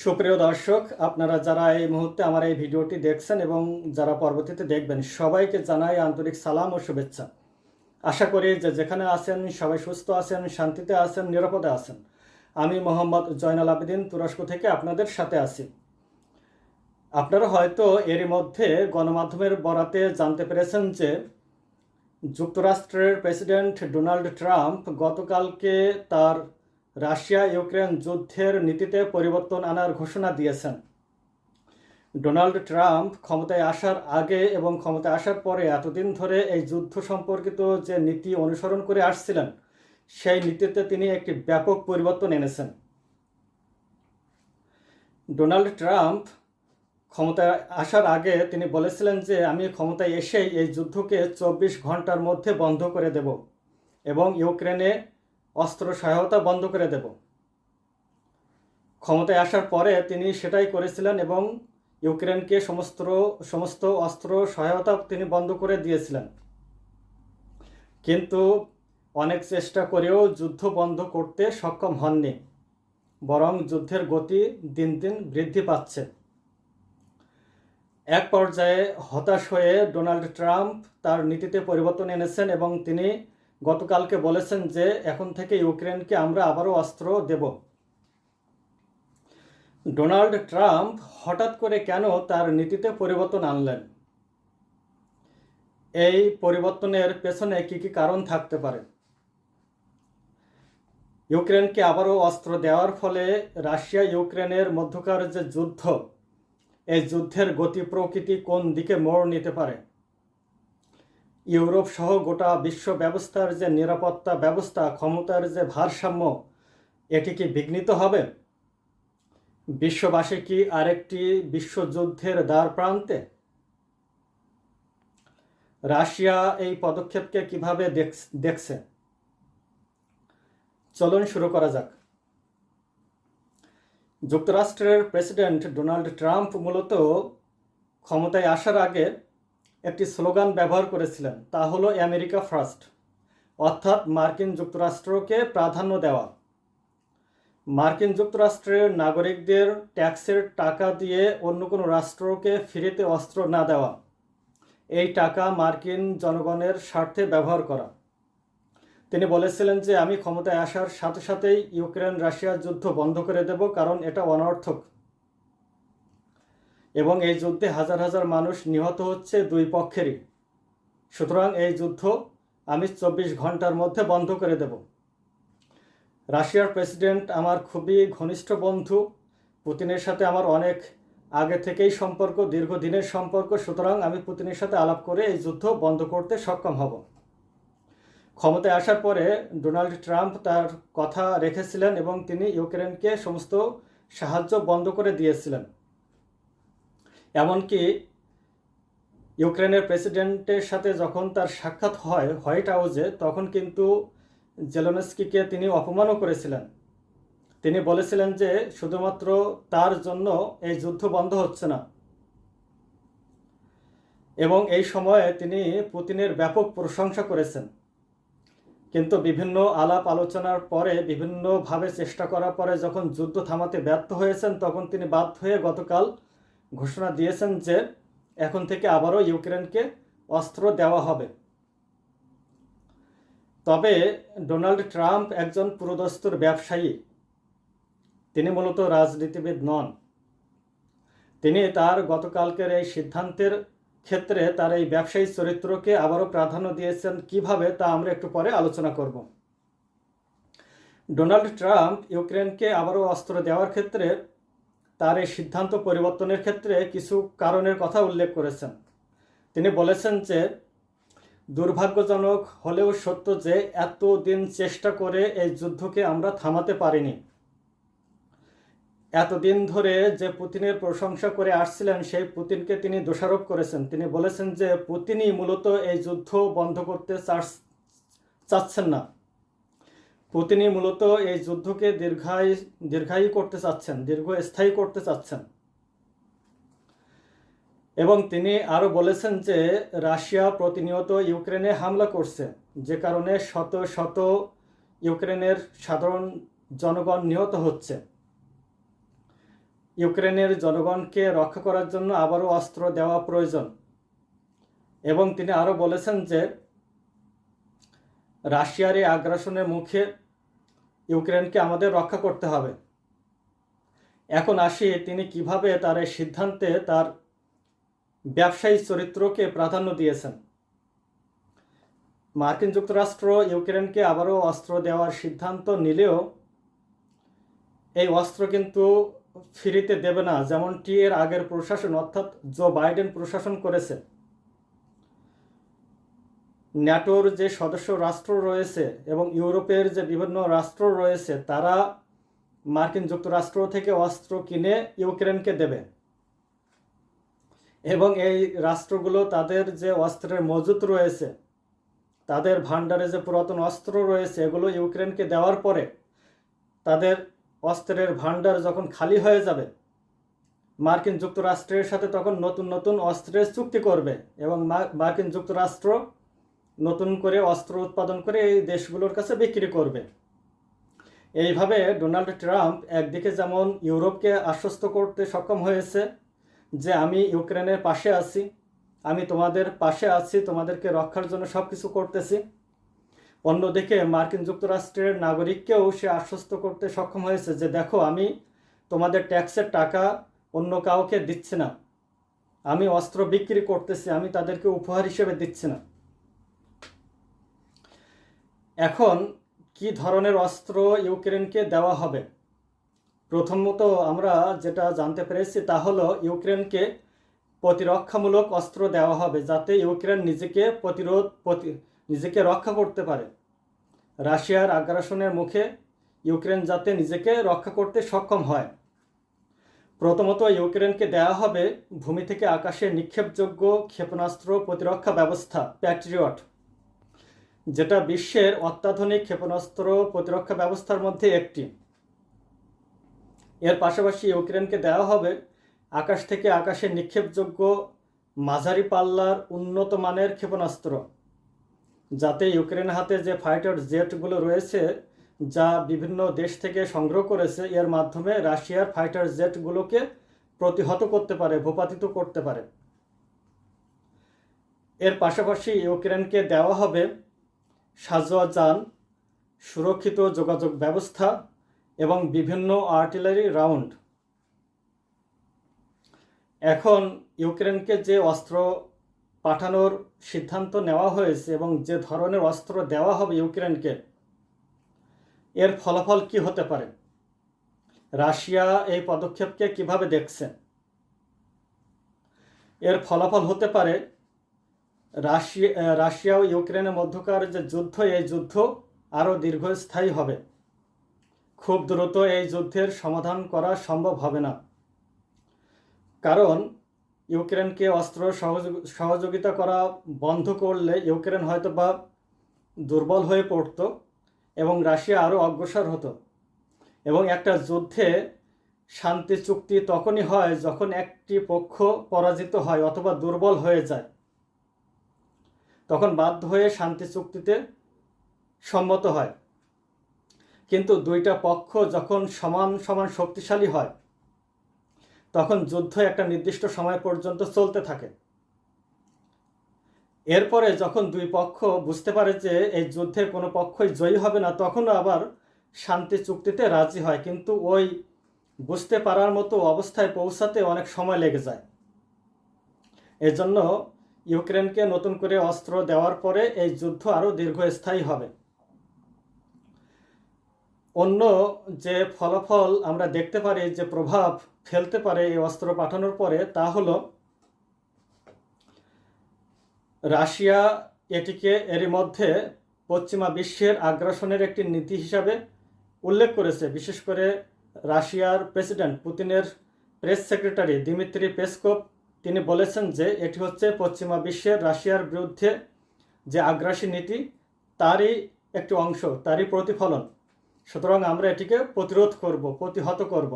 সুপ্রিয় দর্শক, আপনারা যারা এই মুহূর্তে আমার এই ভিডিওটি দেখছেন এবং যারা পরবর্তীতে দেখবেন, সবাইকে জানাই আন্তরিক সালাম ও শুভেচ্ছা। আশা করি যে যেখানে আছেন, সবাই সুস্থ আছেন, শান্তিতে আছেন, নিরাপদে আছেন। আমি মোহাম্মদ জয়নাল আবেদিন, তুরস্ক থেকে আপনাদের সাথে আছি। আপনারা হয়তো এরই মধ্যে গণমাধ্যমের বরাতে জানতে পেরেছেন যে যুক্তরাষ্ট্রের প্রেসিডেন্ট ডোনাল্ড ট্রাম্প গতকালকে তার রাশিয়া ইউক্রেন যুদ্ধের নীতিতে পরিবর্তন আনার ঘোষণা দিয়েছেন। ডোনাল্ড ট্রাম্প ক্ষমতায় আসার আগে এবং ক্ষমতায় আসার পরে এতদিন ধরে এই যুদ্ধ সম্পর্কিত যে নীতি অনুসরণ করে আসছিলেন, সেই নীতিতে তিনি একটি ব্যাপক পরিবর্তন এনেছেন। ডোনাল্ড ট্রাম্প ক্ষমতায় আসার আগে তিনি বলেছিলেন যে, আমি ক্ষমতায় এসেই এই যুদ্ধকে চব্বিশ ঘণ্টার মধ্যে বন্ধ করে দেব এবং ইউক্রেনে অস্ত্র সহায়তা বন্ধ করে দেব। ক্ষমতায় আসার পরে তিনি সেটাই করেছিলেন এবং ইউক্রেনকে সমস্ত সমস্ত অস্ত্র সহায়তা তিনি বন্ধ করে দিয়েছিলেন। কিন্তু অনেক চেষ্টা করেও যুদ্ধ বন্ধ করতে সক্ষম হননি, বরং যুদ্ধের গতি দিন দিন বৃদ্ধি পাচ্ছে। এক পর্যায়ে হতাশ হয়ে ডোনাল্ড ট্রাম্প তার নীতিতে পরিবর্তন এনেছেন এবং তিনি গতকালকে বলেছেন যে এখন থেকে ইউক্রেনকে আমরা আবারও অস্ত্র দেব। ডোনাল্ড ট্রাম্প হঠাৎ করে কেন তার নীতিতে পরিবর্তন আনলেন? এই পরিবর্তনের পেছনে কি কি কারণ থাকতে পারে? ইউক্রেনকে আবারও অস্ত্র দেওয়ার ফলে রাশিয়া ইউক্রেনের মধ্যকার যে যুদ্ধ, এই যুদ্ধের গতি প্রকৃতি কোন দিকে মোড় নিতে পারে? ইউরোপ সহ গোটা বিশ্ব ব্যবস্থার যে নিরাপত্তা ব্যবস্থা, ক্ষমতার যে ভারসাম্য, এটি কি বিঘ্নিত হবে? বিশ্ববাসী কি আরেকটি বিশ্বযুদ্ধের দ্বার প্রান্তে? রাশিয়া এই পদক্ষেপকে কীভাবে দেখছে? চলুন শুরু করা যাক। যুক্তরাষ্ট্রের প্রেসিডেন্ট ডোনাল্ড ট্রাম্প মূলত ক্ষমতায় আসার আগে একটি স্লোগান ব্যবহার করেছিলেন, তা হলো আমেরিকা ফার্স্ট। অর্থাৎ মার্কিন যুক্তরাষ্ট্রকে প্রাধান্য দেওয়া। মার্কিন যুক্তরাষ্ট্রের নাগরিকদের ট্যাক্সের টাকা দিয়ে অন্য কোনো রাষ্ট্রকে ফিরেতে অস্ত্র না দেওয়া। এই টাকা মার্কিন জনগণের স্বার্থে ব্যবহার করা। তিনি বলেছিলেন যে, আমি ক্ষমতায় আসার সাথে সাথেই ইউক্রেন রাশিয়ার যুদ্ধ বন্ধ করে দেব, কারণ এটা অনর্থক। এবং এই যুদ্ধে হাজার হাজার মানুষ নিহত হচ্ছে দুই পক্ষেরই। সুতরাং এই যুদ্ধ আমি চব্বিশ ঘণ্টার মধ্যে বন্ধ করে দেব। রাশিয়ার প্রেসিডেন্ট আমার খুবই ঘনিষ্ঠ বন্ধু। পুতিনের সাথে আমার অনেক আগে থেকেই সম্পর্ক, দীর্ঘদিনের সম্পর্ক। সুতরাং আমি পুতিনের সাথে আলাপ করে এই যুদ্ধ বন্ধ করতে সক্ষম হব। ক্ষমতায় আসার পরে ডোনাল্ড ট্রাম্প তার কথা রেখেছিলেন এবং তিনি ইউক্রেনকে সমস্ত সাহায্য বন্ধ করে দিয়েছিলেন। এমনকি ইউক্রেনের প্রেসিডেন্টের সাথে যখন তার সাক্ষাৎ হয় হোয়াইট হাউসে, তখন কিন্তু জেলোনেস্কিকে তিনি অপমানও করেছিলেন। তিনি বলেছিলেন যে শুধুমাত্র তার জন্য এই যুদ্ধ বন্ধ হচ্ছে না। এবং এই সময়ে তিনি পুতিনের ব্যাপক প্রশংসা করেছেন। কিন্তু বিভিন্ন আলাপ আলোচনার পরে, বিভিন্নভাবে চেষ্টা করার পরে যখন যুদ্ধ থামাতে ব্যর্থ হয়েছেন, তখন তিনি বাধ্য হয়ে গতকাল ঘোষণা দিয়েছেন যে এখন থেকে আবারও ইউক্রেনকে অস্ত্র দেওয়া হবে। তবে ডোনাল্ড ট্রাম্প একজন পুরোদস্তুর ব্যবসায়ী। তিনি মূলত রাজনীতিবিদ নন। তিনি তার গতকালকের এই সিদ্ধান্তের ক্ষেত্রে তার এই ব্যবসায়ী চরিত্রকে আবারও প্রাধান্য দিয়েছেন। কীভাবে তা আমরা একটু পরে আলোচনা করব। ডোনাল্ড ট্রাম্প ইউক্রেনকে আবারও অস্ত্র দেওয়ার ক্ষেত্রে তার এই সিদ্ধান্ত পরিবর্তনের ক্ষেত্রে কিছু কারণের কথা উল্লেখ করেছেন। তিনি বলেছেন যে, দুর্ভাগ্যজনক হলেও সত্য যে এত দিন চেষ্টা করে এই যুদ্ধকে আমরা থামাতে পারিনি। এতদিন ধরে যে পুতিনের প্রশংসা করে আসছিলেন, সেই পুতিনকে তিনি দোষারোপ করেছেন। তিনি বলেছেন যে, পুতিনই মূলত এই যুদ্ধ বন্ধ করতে চাচ্ছেন না। পুতিনই মূলত এই যুদ্ধকে দীর্ঘায়ী দীর্ঘায়ী করতে চাচ্ছেন, দীর্ঘস্থায়ী করতে চাচ্ছেন। এবং তিনি আরও বলেছেন যে, রাশিয়া প্রতিনিয়ত ইউক্রেনে হামলা করছে, যে কারণে শত শত ইউক্রেনের সাধারণ জনগণ নিহত হচ্ছে। ইউক্রেনের জনগণকে রক্ষা করার জন্য আবারও অস্ত্র দেওয়া প্রয়োজন। এবং তিনি আরও বলেছেন যে রাশিয়ার এই আগ্রাসনের মুখে ইউক্রেনকে আমাদের রক্ষা করতে হবে। এখন আসি তিনি কীভাবে তার এই সিদ্ধান্তে তার ব্যবসায়ী চরিত্রকে প্রাধান্য দিয়েছেন। মার্কিন যুক্তরাষ্ট্র ইউক্রেনকে আবারও অস্ত্র দেওয়ার সিদ্ধান্ত নিলেও এই অস্ত্র কিন্তু ফিরিতে দেবে না, যেমনটি এর আগের প্রশাসন অর্থাৎ জো বাইডেন প্রশাসন করেছে। ন্যাটোর যে সদস্য রাষ্ট্র রয়েছে এবং ইউরোপের যে বিভিন্ন রাষ্ট্র রয়েছে, তারা মার্কিন যুক্তরাষ্ট্র থেকে অস্ত্র কিনে ইউক্রেনকে দেবে। এবং এই রাষ্ট্রগুলো তাদের যে অস্ত্রের মজুত রয়েছে, তাদের ভাণ্ডারে যে পুরাতন অস্ত্র রয়েছে, এগুলো ইউক্রেনকে দেওয়ার পরে তাদের অস্ত্রের ভাণ্ডার যখন খালি হয়ে যাবে, মার্কিন যুক্তরাষ্ট্রের সাথে তখন নতুন নতুন অস্ত্রের চুক্তি করবে এবং মার্কিন যুক্তরাষ্ট্র নতুন করে অস্ত্র উৎপাদন করে এই দেশগুলোর কাছে বিক্রি করবে। এইভাবে ডোনাল্ড ট্রাম্প একদিকে যেমন ইউরোপকে আশ্বস্ত করতে সক্ষম হয়েছে যে আমি ইউক্রেনের পাশে আছি, আমি তোমাদের পাশে আছি, তোমাদেরকে রক্ষার জন্য সব কিছু করতেছি, অন্যদিকে মার্কিন যুক্তরাষ্ট্রের নাগরিককেও সে আশ্বস্ত করতে সক্ষম হয়েছে যে দেখো, আমি তোমাদের ট্যাক্সের টাকা অন্য কাউকে দিচ্ছি না। আমি অস্ত্র বিক্রি করতেছি, আমি তাদেরকে উপহার হিসেবে দিচ্ছি না। এখন কি ধরনের অস্ত্র ইউক্রেনকে দেওয়া হবে? প্রথমত আমরা যেটা জানতে পেরেছি তা হলো ইউক্রেনকে প্রতিরক্ষামূলক অস্ত্র দেওয়া হবে যাতে ইউক্রেন নিজেকে প্রতিরোধ প্রতি, নিজেকে রক্ষা করতে পারে। রাশিয়ার আগ্রাসনের মুখে ইউক্রেন যাতে নিজেকে রক্ষা করতে সক্ষম হয়। প্রথমত ইউক্রেনকে দেওয়া হবে ভূমি থেকে আকাশে নিক্ষেপযোগ্য ক্ষেপণাস্ত্র প্রতিরক্ষা ব্যবস্থা, প্যাট্রিয়ট। যেটা বিশ্বের অত্যাধুনিক ক্ষেপণাস্ত্র প্রতিরক্ষা ব্যবস্থার মধ্যে একটি। এর পাশাপাশি ইউক্রেনকে দেওয়া হবে আকাশ থেকে আকাশে নিক্ষেপযোগ্য মাঝারি পাল্লার উন্নত মানের ক্ষেপণাস্ত্র, যাতে ইউক্রেন হাতে যে ফাইটার জেটগুলো রয়েছে যা বিভিন্ন দেশ থেকে সংগ্রহ করেছে, এর মাধ্যমে রাশিয়ার ফাইটার জেটগুলোকে প্রতিহত করতে পারে, ভূপাতিত করতে পারে। এর পাশাপাশি ইউক্রেনকে দেওয়া হবে সাজোয়া যান সুরক্ষিত যোগাযোগ ব্যবস্থা এবং বিভিন্ন আর্টিলারি রাউন্ড। এখন ইউক্রেনকে যে অস্ত্র পাঠানোর সিদ্ধান্ত নেওয়া হয়েছে এবং যে ধরনের অস্ত্র দেওয়া হবে ইউক্রেনকে, এর ফলাফল কি হতে পারে? রাশিয়া এই পদক্ষেপকে কীভাবে দেখছে? এর ফলাফল হতে পারে রাশিয়া রাশিয়া ও ইউক্রেনের মধ্যকার যে যুদ্ধ, এই যুদ্ধ আরও দীর্ঘস্থায়ী হবে। খুব দ্রুত এই যুদ্ধের সমাধান করা সম্ভব হবে না। কারণ ইউক্রেনকে অস্ত্র সহযোগিতা করা বন্ধ করলে ইউক্রেন হয়তো বা দুর্বল হয়ে পড়ত এবং রাশিয়া আরও অগ্রসর হতো। এবং একটা যুদ্ধে শান্তি চুক্তি তখনই হয় যখন একটি পক্ষ পরাজিত হয় অথবা দুর্বল হয়ে যায়। তখন বাধ্য হয়ে শান্তি চুক্তিতে সম্মত হয়। কিন্তু দুইটা পক্ষ যখন সমান সমান শক্তিশালী হয়, তখন যুদ্ধ একটা নির্দিষ্ট সময় পর্যন্ত চলতে থাকে। এরপরে যখন দুই পক্ষ বুঝতে পারে যে এই যুদ্ধের কোনো পক্ষই জয়ী হবে না তখনও আবার শান্তি চুক্তিতে রাজি হয়। কিন্তু ওই বুঝতে পারার মতো অবস্থায় পৌঁছাতে অনেক সময় লেগে যায়। এজন্য ইউক্রেনকে নতুন করে অস্ত্র দেওয়ার পরে এই যুদ্ধ আরও দীর্ঘস্থায়ী হবে। অন্য যে ফলাফল আমরা দেখতে পারি, যে প্রভাব ফেলতে পারে এই অস্ত্র পাঠানোর পরে, তা হলো রাশিয়া এটিকে এরই মধ্যে পশ্চিমা বিশ্বের আগ্রাসনের একটি নীতি হিসাবে উল্লেখ করেছে। বিশেষ করে রাশিয়ার প্রেসিডেন্ট পুতিনের প্রেস সেক্রেটারি দিমিত্রি পেসকোপ তিনি বলেছেন যে এটি হচ্ছে পশ্চিমা বিশ্বের রাশিয়ার বিরুদ্ধে যে আগ্রাসী নীতি, তারই একটি অংশ, তারই প্রতিফলন। সুতরাং আমরা এটিকে প্রতিরোধ করব, প্রতিহত করব।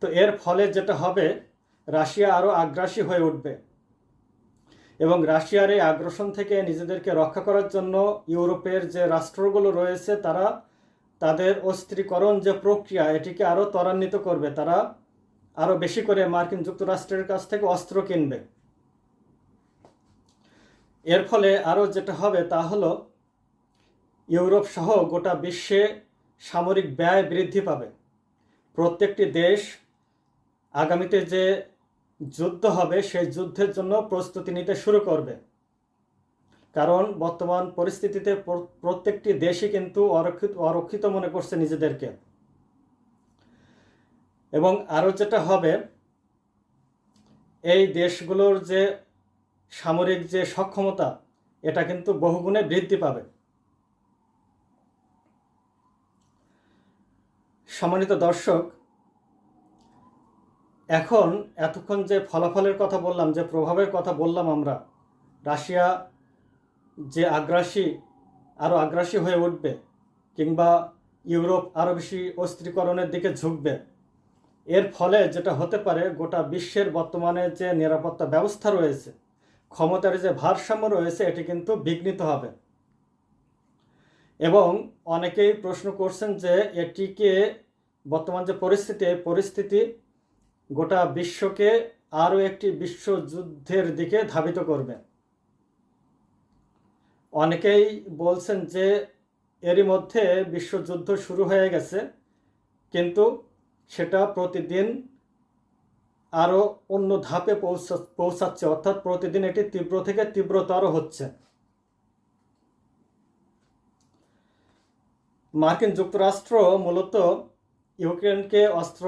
তো এর ফলে যেটা হবে, রাশিয়া আরও আগ্রাসী হয়ে উঠবে। এবং রাশিয়ার এই আগ্রাসন থেকে নিজেদেরকে রক্ষা করার জন্য ইউরোপের যে রাষ্ট্রগুলো রয়েছে, তারা তাদের অস্ত্রীকরণ যে প্রক্রিয়া, এটিকে আরও ত্বরান্বিত করবে। তারা আরও বেশি করে মার্কিন যুক্তরাষ্ট্রের কাছ থেকে অস্ত্র কিনবে। এর ফলে আরও যেটা হবে তা হলো, ইউরোপ সহ গোটা বিশ্বে সামরিক ব্যয় বৃদ্ধি পাবে। প্রত্যেকটি দেশ আগামীতে যে যুদ্ধ হবে, সেই যুদ্ধের জন্য প্রস্তুতি নিতে শুরু করবে। কারণ বর্তমান পরিস্থিতিতে প্রত্যেকটি দেশই কিন্তু অরক্ষিত অরক্ষিত মনে করছে নিজেদেরকে। এবং আরও যেটা হবে, এই দেশগুলোর যে সামরিক যে সক্ষমতা, এটা কিন্তু বহুগুণে বৃদ্ধি পাবে। সম্মানিত দর্শক, এখন এতক্ষণ যে ফলাফলের কথা বললাম, যে প্রভাবের কথা বললাম আমরা, রাশিয়া যে আগ্রাসী আরও আগ্রাসী হয়ে উঠবে, কিংবা ইউরোপ আরও বেশি অস্ত্রীকরণের দিকে ঝুঁকবে এর ফলে যেটা হতে পারে, গোটা বিশ্বের বর্তমানে যে নিরাপত্তা ব্যবস্থা রয়েছে, ক্ষমতার যে ভারসাম্য রয়েছে, এটি কিন্তু বিঘ্নিত হবে। এবং অনেকেই প্রশ্ন করছেন যে এটিকে বর্তমান যে পরিস্থিতি, এই পরিস্থিতি গোটা বিশ্বকে আরও একটি বিশ্বযুদ্ধের দিকে ধাবিত করবে। অনেকেই বলছেন যে এরই মধ্যে বিশ্বযুদ্ধ শুরু হয়ে গেছে, কিন্তু সেটা প্রতিদিন আরও অন্য ধাপে পৌঁছা পৌঁছাচ্ছে, অর্থাৎ প্রতিদিন এটি তীব্র থেকে তীব্রতর হচ্ছে। মার্কিন যুক্তরাষ্ট্র মূলত ইউক্রেনকে অস্ত্র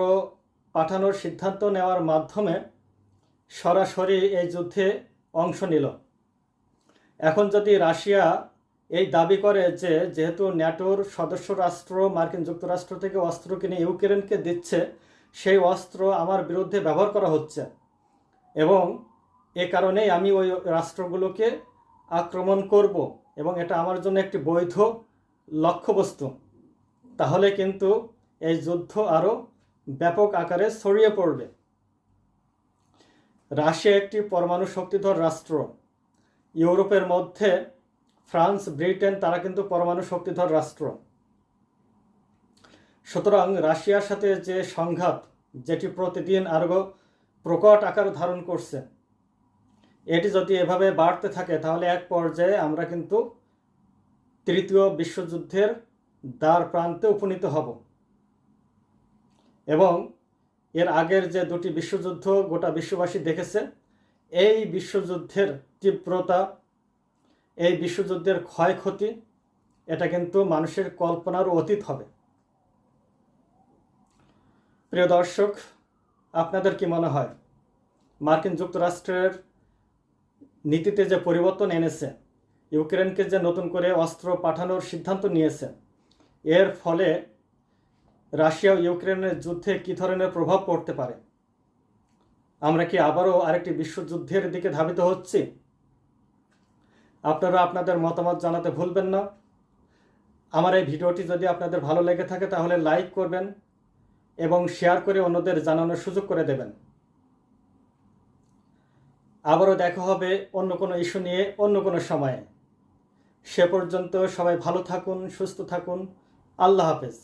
পাঠানোর সিদ্ধান্ত নেওয়ার মাধ্যমে সরাসরি এই যুদ্ধে অংশ নিল। এখন যদি রাশিয়া এই দাবি করে যে যেহেতু ন্যাটোর সদস্য রাষ্ট্র, মার্কিন যুক্তরাষ্ট্র থেকে অস্ত্র কিনে ইউক্রেনকে দিচ্ছে, সেই অস্ত্র আমার বিরুদ্ধে ব্যবহার করা হচ্ছে। এবং এ কারণেই আমি ওই রাষ্ট্রগুলোকে আক্রমণ করব এবং এটা আমার জন্য একটি বৈধ লক্ষ্যবস্তু। তাহলে কিন্তু এই যুদ্ধ আরও ব্যাপক আকারে ছড়িয়ে পড়বে। রাশিয়া একটি পরমাণু শক্তিধর রাষ্ট্র। ইউরোপের মধ্যে ফ্রান্স, ব্রিটেন, তারা কিন্তু পরমাণু শক্তিধর রাষ্ট্র। সুতরাং রাশিয়ার সাথে যে সংঘাত, যেটি প্রতিদিন আরও প্রকট আকার ধারণ করছে, এটি যদি এভাবে বাড়তে থাকে, তাহলে এক পর্যায়ে আমরা কিন্তু তৃতীয় বিশ্বযুদ্ধের দ্বার প্রান্তে উপনীত হব। এবং এর আগের যে দুটি বিশ্বযুদ্ধ গোটা বিশ্ববাসী দেখেছে, এই বিশ্বযুদ্ধের তীব্রতা এই বিশ্বযুদ্ধের ক্ষয়ক্ষতি, এটা কিন্তু মানুষের কল্পনারও অতীত হবে। প্রিয় দর্শক, আপনাদের কি মনে হয়? মার্কিন যুক্তরাষ্ট্রের নীতিতে যে পরিবর্তন এনেছে, ইউক্রেনকে যে নতুন করে অস্ত্র পাঠানোর সিদ্ধান্ত নিয়েছে, এর ফলে রাশিয়া ও ইউক্রেনের যুদ্ধে কী ধরনের প্রভাব পড়তে পারে? আমরা কি আবারও আরেকটি বিশ্বযুদ্ধের দিকে ধাবিত হচ্ছি? আপনারা আপনাদের মতামত জানাতে ভুলবেন না। আমার এই ভিডিওটি যদি আপনাদের ভালো লেগে থাকে তাহলে লাইক করবেন এবং শেয়ার করে অন্যদের জানানোর সুযোগ করে দেবেন। আবারও দেখা হবে অন্য কোনো ইস্যু নিয়ে অন্য কোনো সময়ে। সে পর্যন্ত সবাই ভালো থাকুন, সুস্থ থাকুন। আল্লাহ হাফেজ।